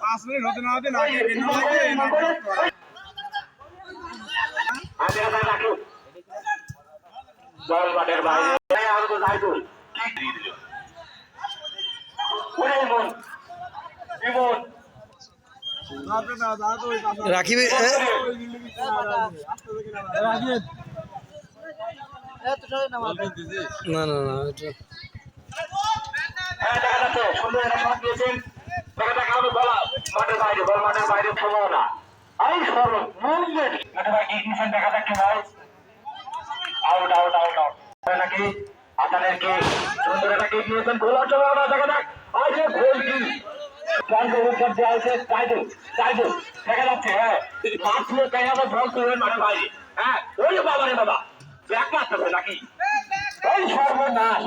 পাঁচ মিনিট হতে না হতে লাগে দল বাইরে তুই না না না হ্যাঁ দেখা যাচ্ছে দেখা দেখা কি দেখা যাচ্ছে দেখা পয়েন্টের উপর যে আছে টাইটেল টাইটেল দেখা যাচ্ছে হ্যাঁ পাঁচ লোক তাই আবার বল তুলবেন মাঠের বাইরে হ্যাঁ ওই বাবা রে বাবা নাকি ওই সর্বনাশ